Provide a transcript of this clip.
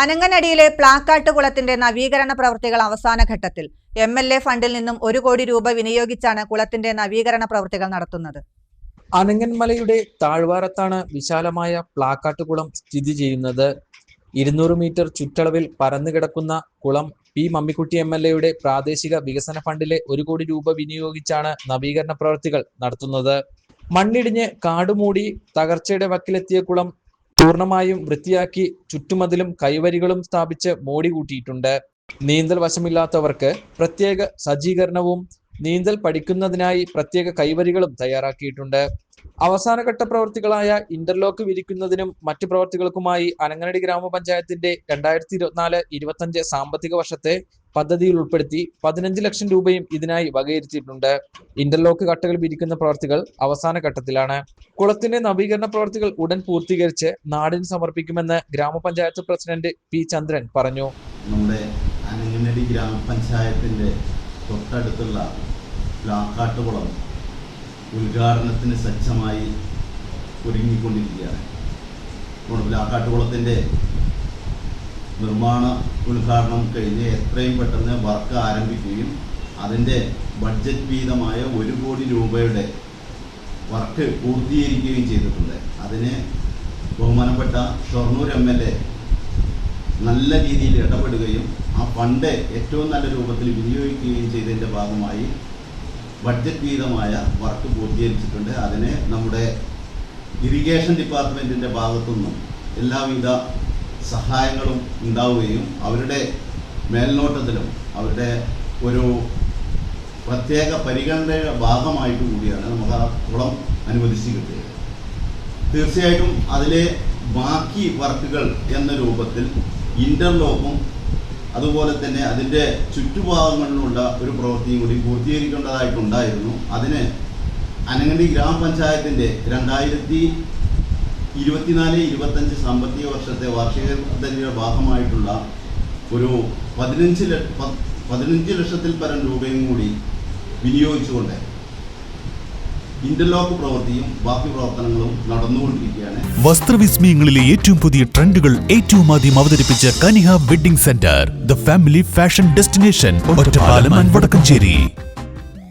അനങ്ങനടിയിലെ പ്ലാക്കാട്ട് കുളത്തിന്റെ നവീകരണ പ്രവൃത്തികൾ അവസാന ഘട്ടത്തിൽ. എം എൽ എ ഫണ്ടിൽ നിന്നും ഒരു കോടി രൂപ വിനിയോഗിച്ചാണ് കുളത്തിന്റെ നവീകരണ പ്രവൃത്തികൾ നടത്തുന്നത്. അനങ്ങൻമലയുടെ താഴ്വാരത്താണ് വിശാലമായ പ്ലാക്കാട്ട് കുളം സ്ഥിതി ചെയ്യുന്നത്. ഇരുന്നൂറ് മീറ്റർ ചുറ്റളവിൽ പരന്നു കിടക്കുന്ന കുളം പി. മമ്മിക്കുട്ടി എം എൽ എയുടെ പ്രാദേശിക വികസന ഫണ്ടിലെ ഒരു കോടി രൂപ വിനിയോഗിച്ചാണ് നവീകരണ പ്രവൃത്തികൾ നടത്തുന്നത്. മണ്ണിടിഞ്ഞ് കാടുമൂടി തകർച്ചയുടെ വക്കിലെത്തിയ കുളം പൂർണമായും വൃത്തിയാക്കി ചുറ്റുമതിലും കൈവരികളും സ്ഥാപിച്ച് മോടി കൂട്ടിയിട്ടുണ്ട്. നീന്തൽ വശമില്ലാത്തവർക്ക് പ്രത്യേക സജ്ജീകരണവും നീന്തൽ പഠിക്കുന്നതിനായി പ്രത്യേക കൈവരികളും തയ്യാറാക്കിയിട്ടുണ്ട്. അവസാനഘട്ട പ്രവൃത്തികളായ ഇന്റർലോക്ക് വിരിക്കുന്നതിനും മറ്റു പ്രവൃത്തികൾക്കുമായി അനങ്ങനടി ഗ്രാമപഞ്ചായത്തിന്റെ രണ്ടായിരത്തി ഇരുപത്തിനാല് ഇരുപത്തഞ്ച് സാമ്പത്തിക വർഷത്തെ പദ്ധതിയിൽ ഉൾപ്പെടുത്തി പതിനഞ്ച് ലക്ഷം രൂപയും ഇതിനായി വകയിരുത്തിയിട്ടുണ്ട്. ഇന്റർലോക്ക് കട്ടകൾ വിരിക്കുന്ന പ്രവൃത്തികൾ അവസാന ഘട്ടത്തിലാണ്. കുളത്തിന്റെ നവീകരണ പ്രവൃത്തികൾ ഉടൻ പൂർത്തീകരിച്ച് നാടിന് സമർപ്പിക്കുമെന്ന് ഗ്രാമപഞ്ചായത്ത് പ്രസിഡന്റ് പി ചന്ദ്രൻ പറഞ്ഞു. നമ്മുടെ അനങ്ങനടി ഗ്രാമപഞ്ചായത്തിന്റെ തൊട്ടടുത്തുള്ള ഉദ്ഘാടനത്തിന് സജ്ജമായി ഒരുങ്ങിക്കൊണ്ടിരിക്കുകയാണ്. നമ്മുടെ ലാക്കാട്ടുകുളത്തിന്റെ നിർമ്മാണ ഉദ്ഘാടനം കഴിഞ്ഞ് എത്രയും പെട്ടെന്ന് വർക്ക് ആരംഭിക്കുകയും അതിന്റെ ബഡ്ജറ്റ് വീതമായ ഒരു കോടി രൂപയുടെ വർക്ക് പൂർത്തീകരിക്കുകയും ചെയ്തിട്ടുണ്ട്. അതിന് ബഹുമാനപ്പെട്ട ഷൊർണൂർ എം എൽ എ നല്ല രീതിയിൽ ഇടപെടുകയും ആ ഫണ്ട് ഏറ്റവും നല്ല രൂപത്തിൽ വിനിയോഗിക്കുകയും ചെയ്തതിന്റെ ഭാഗമായി ബഡ്ജറ്റ് വീതമായ വർക്ക് പൂർത്തീകരിച്ചിട്ടുണ്ട്. അതിനെ നമ്മുടെ ഇറിഗേഷൻ ഡിപ്പാർട്ട്മെന്റിന്റെ ഭാഗത്തുനിന്നും എല്ലാവിധ സഹായങ്ങളും ഉണ്ടാവുകയും അവരുടെ മേൽനോട്ടത്തിലും അവരുടെ ഒരു പ്രത്യേക പരിഗണനയുടെ ഭാഗമായിട്ട് കൂടിയാണ് നമുക്ക് ആ കുളം അനുവദിച്ച് കിട്ടിയത് തീർച്ചയായിട്ടും അതിലെ ബാക്കി വർക്കുകൾ എന്ന രൂപത്തിൽ ഇന്റർലോക്കും അതുപോലെ തന്നെ അതിന്റെ ചുറ്റുഭാഗങ്ങളിലുള്ള ഒരു പ്രവൃത്തിയും കൂടി പൂർത്തീകരിക്കേണ്ടതായിട്ടുണ്ടായിരുന്നു. അതിന് അനങ്ങണ്ടി ഗ്രാമപഞ്ചായത്തിന്റെ രണ്ടായിരത്തി ഇരുപത്തിനാല് ഇരുപത്തഞ്ച് സാമ്പത്തിക വർഷത്തെ വാർഷിക പദ്ധതിയുടെ ഭാഗമായിട്ടുള്ള ഒരു പതിനഞ്ച് പതിനഞ്ച് ലക്ഷത്തിൽ പരം രൂപയും കൂടി വിനിയോഗിച്ചുകൊണ്ട് ഇന്റർലോക്ക് പ്രവൃത്തിയും ബാക്കി പ്രവർത്തനങ്ങളും നടന്നുകൊണ്ടിരിക്കുകയാണ്. വസ്ത്രവിസ്മയങ്ങളിലെ ഏറ്റവും പുതിയ ട്രെൻഡുകൾ ഏറ്റവും ആദ്യം അവതരിപ്പിച്ച Kaniha wedding centre the family fashion destination Ottapalam Vadakkencherry.